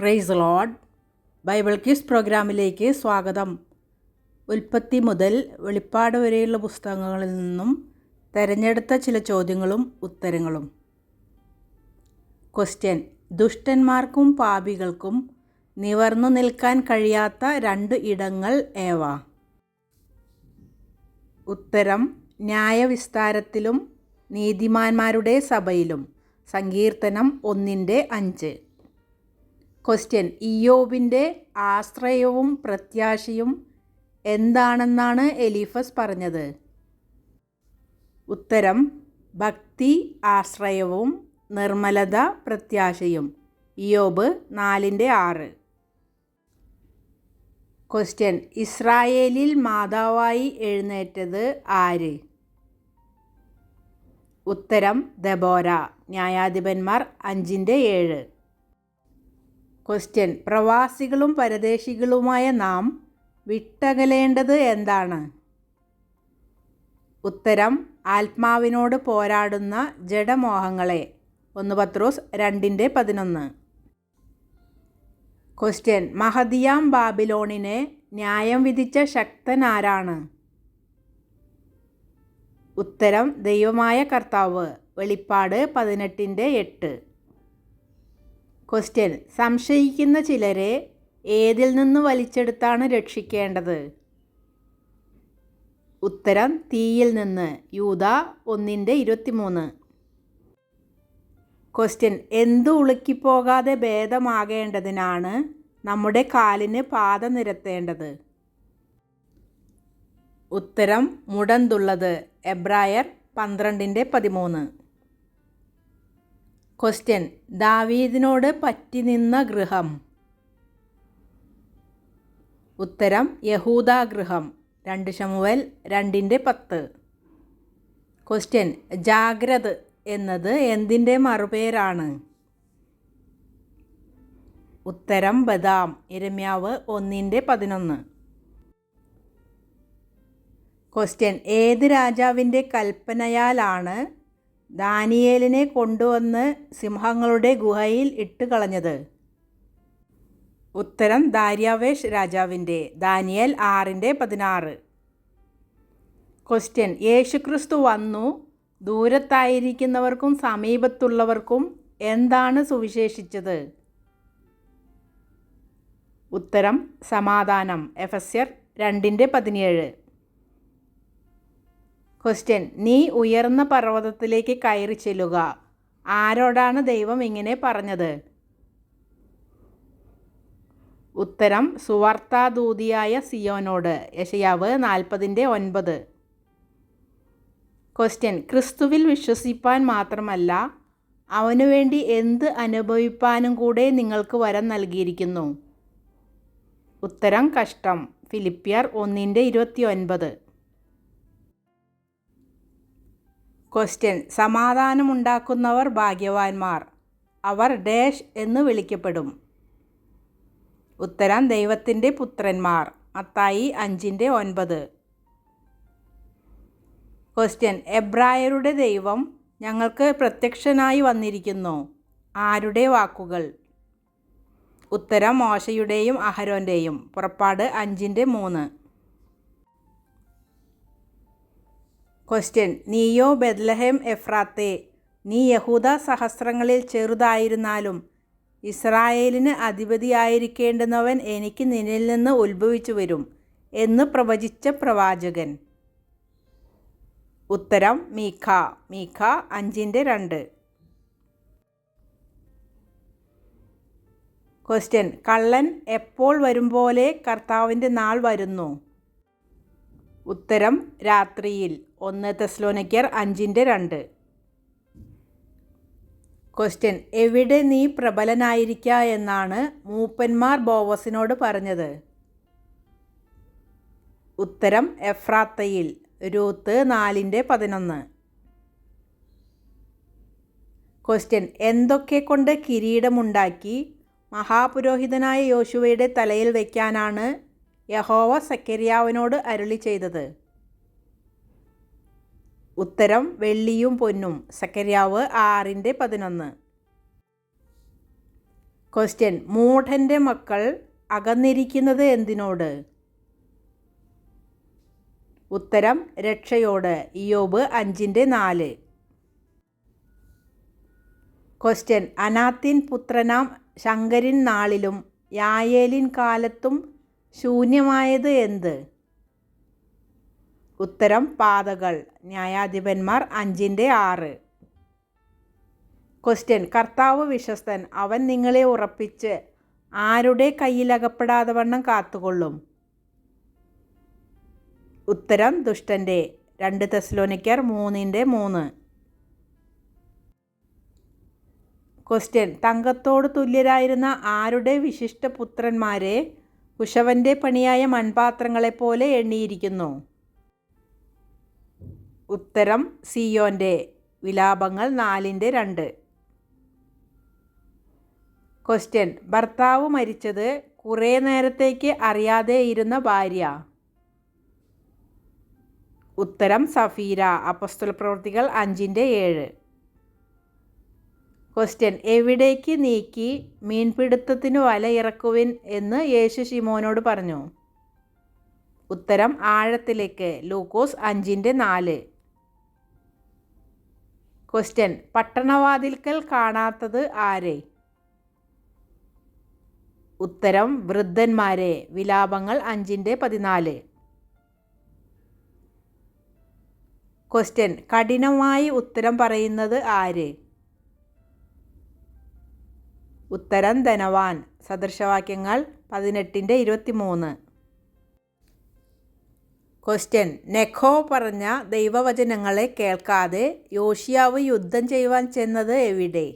Price load Bible quiz പ്രോഗ്രാമിലേക്ക് സ്വാഗതം. ഉൽപ്പത്തി മുതൽ വെളിപ്പാട് വരെയുള്ള പുസ്തകങ്ങളിൽ നിന്നും തിരഞ്ഞെടുത്ത ചില ചോദ്യങ്ങളും ഉത്തരങ്ങളും. ക്വസ്റ്റ്യൻ ദുഷ്ടന്മാർക്കും പാപികൾക്കും നിവർന്നു നിൽക്കാൻ കഴിയാത്ത രണ്ട് ഇടങ്ങൾ ഏവ? ഉത്തരം. ന്യായവിസ്താരത്തിലും നീതിമാന്മാരുടെ സഭയിലും. സങ്കീർത്തനം ഒന്നിന്റെ അഞ്ച്. ക്വസ്റ്റ്യൻ ഇയോബിന്റെ ആശ്രയവും പ്രത്യാശയും എന്താണെന്നാണ് എലീഫസ് പറഞ്ഞത്? ഉത്തരം ഭക്തി ആശ്രയവും നിർമ്മലത പ്രത്യാശയും. ഇയോബ് നാലിന്റെ ആറ്. ക്വസ്റ്റ്യൻ ഇസ്രായേലിൽ മാതാവായി എഴുന്നേറ്റത് ആര്? ഉത്തരം ദബോര. ന്യായാധിപന്മാർ അഞ്ചിന്റെ ഏഴ്. ക്വസ്റ്റ്യൻ പ്രവാസികളും പരദേശികളുമായ നാം വിട്ടകലേണ്ടത് എന്താണ്? ഉത്തരം ആത്മാവിനോട് പോരാടുന്ന ജഡമോഹങ്ങളെ. ഒന്ന് പത്രോസ് രണ്ടിന്റെ പതിനൊന്ന്. ക്വസ്റ്റ്യൻ മഹദിയാം ബാബിലോണിനെ ന്യായം വിധിച്ച ശക്തൻ ആരാണ് ഉത്തരം ദൈവമായ കർത്താവ്. വെളിപ്പാട് പതിനെട്ടിന്റെ എട്ട്. ക്വസ്റ്റ്യൻ സംശയിക്കുന്ന ചിലരെ ഏതിൽ നിന്ന് വലിച്ചെടുത്താണ് രക്ഷിക്കേണ്ടത്? ഉത്തരം തീയിൽ നിന്ന്. യൂത ഒന്നിന്റെ ഇരുപത്തിമൂന്ന്. ക്വസ്റ്റ്യൻ എന്തു ഉളുക്കിപ്പോകാതെ ഭേദമാകേണ്ടതിനാണ് നമ്മുടെ കാലിന് പാത നിരത്തേണ്ടത്? ഉത്തരം മുടന്തുള്ളത്. എബ്രായർ പന്ത്രണ്ടിന്റെ പതിമൂന്ന്. ക്വസ്റ്റ്യൻ ദാവീദിനോട് പറ്റി നിന്ന ഗൃഹം. ഉത്തരം യഹൂദാഗൃഹം. രണ്ട് ശമുവൽ രണ്ടിന്റെ പത്ത്. ക്വസ്റ്റ്യൻ ജാഗ്രത് എന്നത് എന്തിന്റെ മറുപേരാണ്? ഉത്തരം ബദാം. ഇരമ്യാവ് ഒന്നിന്റെ പതിനൊന്ന്. ക്വസ്റ്റ്യൻ ഏത് രാജാവിന്റെ കൽപ്പനയാലാണ് ദാനിയേലിനെ കൊണ്ടുവന്ന് സിംഹങ്ങളുടെ ഗുഹയിൽ ഇട്ട് കളഞ്ഞത് ഉത്തരം ദാര്യാവേഷ് രാജാവിന്റെ ദാനിയേൽ ആറിന്റെ പതിനാറ്. ക്വസ്റ്റ്യൻ യേശുക്രിസ്തു വന്നു. ദൂരത്തായിരിക്കുന്നവർക്കും സമീപത്തുള്ളവർക്കും എന്താണ് സുവിശേഷിച്ചത്? ഉത്തരം സമാധാനം. എഫസ്യർ രണ്ടിന്റെ പതിനേഴ്. ക്വസ്റ്റ്യൻ നീ ഉയർന്ന പർവതത്തിലേക്ക് കയറി ചെല്ലുക. ആരോടാണ് ദൈവം ഇങ്ങനെ പറഞ്ഞത്? ഉത്തരം സുവാർത്താദൂതിയായ സിയോനോട്. യശയാവ് നാൽപ്പതിന്റെ ഒൻപത്. ക്വസ്റ്റ്യൻ ക്രിസ്തുവിൽ വിശ്വസിപ്പാൻ മാത്രമല്ല അവനു വേണ്ടി എന്ത് അനുഭവിപ്പാനും കൂടെ നിങ്ങൾക്ക് വരം നൽകിയിരിക്കുന്നു? ഉത്തരം കഷ്ടം. ഫിലിപ്പിയർ ഒന്നിന്റെ ഇരുപത്തി ഒൻപത്. ക്വസ്റ്റ്യൻ സമാധാനമുണ്ടാക്കുന്നവർ ഭാഗ്യവാന്മാർ. അവർ ഡാഷ് എന്ന് വിളിക്കപ്പെടും. ഉത്തരം ദൈവത്തിന്റെ പുത്രന്മാർ. മത്തായി അഞ്ചിന്റെ ഒൻപത്. ക്വസ്റ്റ്യൻ എബ്രായരുടെ ദൈവം ഞങ്ങൾക്ക് പ്രത്യക്ഷനായി വന്നിരിക്കുന്നു. ആരുടെ വാക്കുകൾ? ഉത്തരം മോശയുടെയും അഹരോന്റെയും. പുറപ്പാട് അഞ്ചിന്റെ മൂന്ന്. ക്വസ്റ്റ്യൻ നീയോ ബെദ്ലഹേം എഫ്രാത്തെ? നീ യഹൂദ സഹസ്രങ്ങളിൽ ചെറുതായിരുന്നാലും ഇസ്രായേലിന് അധിപതിയായിരിക്കേണ്ടുന്നവൻ എനിക്ക് നിന്നിൽ നിന്ന് ഉത്ഭവിച്ചു വരും എന്ന് പ്രവചിച്ച പ്രവാചകൻ. ഉത്തരം മീഖ. മീഖ അഞ്ചിന്റെ രണ്ട്. ക്വസ്റ്റ്യൻ കള്ളൻ എപ്പോൾ വരും പോലെ കർത്താവിന്റെ നാൾ വരുന്നു? ഉത്തരം രാത്രിയിൽ. ഒന്ന് തെസ്ലോനിക്കർ അഞ്ചിന്റെ രണ്ട്. ക്വസ്റ്റ്യൻ എവിടെ നീ പ്രബലനായിരിക്ക എന്നാണ് മൂപ്പന്മാർ ബോവസിനോട് പറഞ്ഞത്? ഉത്തരം എഫ്രാത്തയിൽ രൂത്ത് നാലിന്റെ പതിനൊന്ന്. ക്വസ്റ്റ്യൻ എന്തൊക്കെ കൊണ്ട് കിരീടമുണ്ടാക്കി മഹാപുരോഹിതനായ യോശുവയുടെ തലയിൽ വയ്ക്കാനാണ് യഹോവ സക്കരിയാവിനോട് അരുളി ചെയ്തത്? ഉത്തരം വെള്ളിയും പൊന്നും. സക്കരിയാവ് ആറിന്റെ പതിനൊന്ന്. ക്വസ്റ്റ്യൻ മൂഢന്റെ മക്കൾ അകന്നിരിക്കുന്നത് എന്തിനോട്? ഉത്തരം രക്ഷയോട്. ഇയോബ് അഞ്ചിന്റെ നാല്. ക്വസ്റ്റ്യൻ അനാത്തിൻ പുത്രനാം ശങ്കരിൻ നാളിലും യായേലിൻ കാലത്തും ശൂന്യമായത് എന്ത്? ഉത്തരം പാതകൾ. ന്യായാധിപന്മാർ അഞ്ചിന്റെ ആറ്. ക്വസ്റ്റ്യൻ കർത്താവ് വിശ്വസ്തൻ അവൻ നിങ്ങളെ ഉറപ്പിച്ച് ആരുടെ കയ്യിലകപ്പെടാതെ വണ്ണം കാത്തുകൊള്ളും? ഉത്തരം ദുഷ്ടന്റെ. രണ്ട് തെസ്ലോനിക്കർ മൂന്നിന്റെ മൂന്ന്. ക്വസ്റ്റ്യൻ തങ്കത്തോട് തുല്യരായിരുന്ന ആരുടെ വിശിഷ്ട പുത്രന്മാരെ കുശവന്റെ പണിയായ മൺപാത്രങ്ങളെപ്പോലെ എണ്ണിയിരിക്കുന്നു? ഉത്തരം സിയോന്റെ. വിലാപങ്ങൾ നാലിന്റെ രണ്ട്. ക്വസ്റ്റ്യൻ. ഭർത്താവ് മരിച്ചത് കുറേ നേരത്തേക്ക് അറിയാതെ ഇരുന്ന ഭാര്യ. ഉത്തരം സഫീര. അപ്പസ്തുല പ്രവൃത്തികൾ അഞ്ചിന്റെ ഏഴ്. ക്വസ്റ്റ്യൻ. എവിടേക്ക് നീക്കി മീൻപിടുത്തത്തിന് വല ഇറക്കുവിൻ എന്ന് യേശു ശിമോനോട് പറഞ്ഞു. ഉത്തരം ആഴത്തിലേക്ക്. ലൂക്കോസ് അഞ്ചിന്റെ നാല്. ക്വസ്റ്റ്യൻ പട്ടണവാതിൽക്കൽ കാണാത്തത് ആരെ? ഉത്തരം വൃദ്ധന്മാരെ. വിലാപങ്ങൾ അഞ്ചിന്റെ പതിനാല്. ക്വസ്റ്റ്യൻ കഠിനമായി ഉത്തരം പറയുന്നത് ആര്? ഉത്തരം ധനവാൻ. സദൃശവാക്യങ്ങൾ പതിനെട്ടിന്റെ ഇരുപത്തി മൂന്ന് ക്വസ്റ്റ്യൻ നെഖോ പറഞ്ഞ ദൈവവചനങ്ങളെ കേൾക്കാതെ യോഷിയാവ് യുദ്ധം ചെയ്യുവാൻ ചെന്നത് എവിടെ?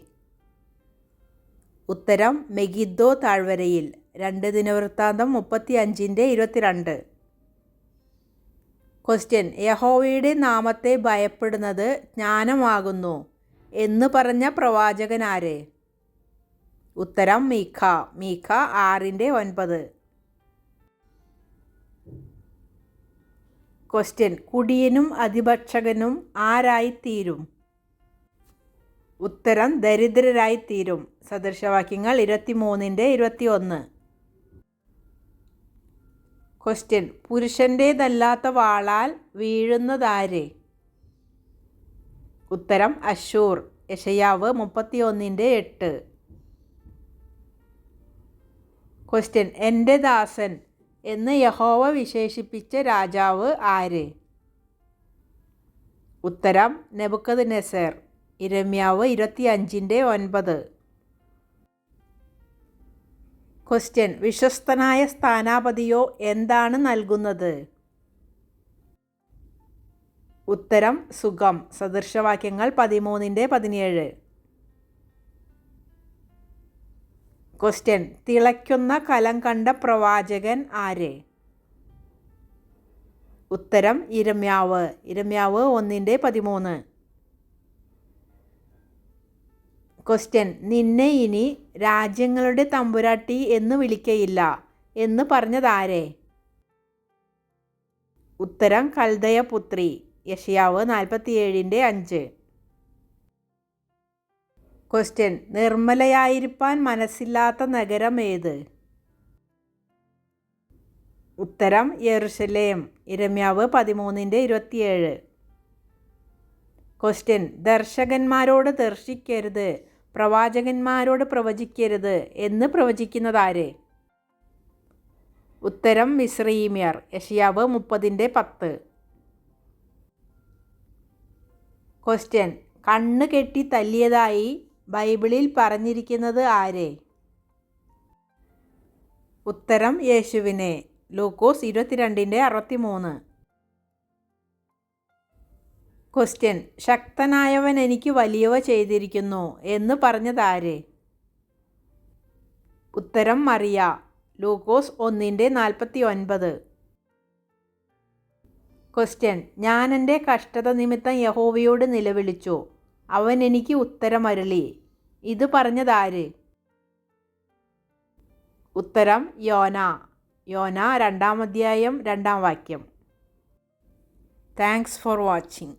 ഉത്തരം മെഗിദ്ദോ താഴ്വരയിൽ. രണ്ട് ദിനവൃത്താന്തം മുപ്പത്തി അഞ്ചിന്റെ ഇരുപത്തിരണ്ട്. ക്വസ്റ്റ്യൻ യഹോവയുടെ നാമത്തെ ഭയപ്പെടുന്നത് ജ്ഞാനമാകുന്നു എന്ന് പറഞ്ഞ പ്രവാചകനാരെ? ഉത്തരം മീഖ. മീഖ ആറിന്റെ ഒൻപത്. ക്വസ്റ്റ്യൻ കുടിയനും അതിഭക്ഷകനും ആരായിത്തീരും? ഉത്തരം ദരിദ്രരായിത്തീരും. സദൃശവാക്യങ്ങൾ ഇരുപത്തിമൂന്നിന്റെ ഇരുപത്തി ഒന്ന് ക്വസ്റ്റ്യൻ പുരുഷന്റേതല്ലാത്ത വാളാൽ വീഴുന്നതാര്? ഉത്തരം അശൂർ യഷയാവ് മുപ്പത്തി ഒന്നിന്റെ എട്ട്. ക്വസ്റ്റ്യൻ എന്റെ ദാസൻ എന്ന് യഹോവ വിശേഷിപ്പിച്ച രാജാവ് ആര്? ഉത്തരം നെബുക്കത് നെസർ ഇരമ്യാവ് ഇരുപത്തി അഞ്ചിന്റെ ഒൻപത്. ക്വസ്റ്റ്യൻ വിശ്വസ്തനായ സ്ഥാനാപതിയോ എന്താണ് നൽകുന്നത്? ഉത്തരം സുഖം. സദൃശവാക്യങ്ങൾ പതിമൂന്നിന്റെ പതിനേഴ്. ക്വസ്റ്റ്യൻ തിളയ്ക്കുന്ന കലം കണ്ട പ്രവാചകൻ ആര്? ഉത്തരം ഇരമ്യാവ്. ഇരമ്യാവ് ഒന്നിന്റെ പതിമൂന്ന്. ക്വസ്റ്റ്യൻ നിന്നെ ഇനി രാജ്യങ്ങളുടെ തമ്പുരാട്ടി എന്ന് വിളിക്കയില്ല. എന്ന് പറഞ്ഞതാരേ? ഉത്തരം കൽദയപുത്രി. യഷിയാവ് നാൽപ്പത്തിയേഴിന്റെ അഞ്ച്. ക്വസ്റ്റ്യൻ നിർമ്മലയായിരിക്കാൻ മനസ്സില്ലാത്ത നഗരം ഏത്? ഉത്തരം യെറുഷലേം ഇരമ്യാവ് പതിമൂന്നിന്റെ ഇരുപത്തിയേഴ്. ക്വസ്റ്റ്യൻ ദർശകന്മാരോട് ദർശിക്കരുത്. പ്രവാചകന്മാരോട് പ്രവചിക്കരുത്. എന്ന് പ്രവചിക്കുന്നതാര് ഉത്തരം മിശ്രീമിയർ യഷിയാവ് മുപ്പതിന്റെ പത്ത്. ക്വസ്റ്റ്യൻ കണ്ണ് കെട്ടി തല്ലിയതായി ബൈബിളിൽ പറഞ്ഞിരിക്കുന്നത് ആരെ? ഉത്തരം യേശുവിനെ. ലൂക്കോസ് ഇരുപത്തിരണ്ടിന്റെ അറുപത്തി മൂന്ന് ക്വസ്റ്റ്യൻ ശക്തനായവൻ എനിക്ക് വലിയവ ചെയ്തിരിക്കുന്നു എന്ന് പറഞ്ഞതാര് ഉത്തരം മറിയ ലൂക്കോസ് ഒന്നിന്റെ നാൽപ്പത്തി ഒൻപത് ക്വസ്റ്റ്യൻ ഞാൻ എന്റെ കഷ്ടത നിമിത്തം യഹോവയോട് നിലവിളിച്ചു. അവൻ എനിക്ക് ഉത്തരമരുളി. ഇത് പറഞ്ഞതാര്? ഉത്തരം യോന. യോന രണ്ടാം അധ്യായം രണ്ടാം വാക്യം. Thanks for watching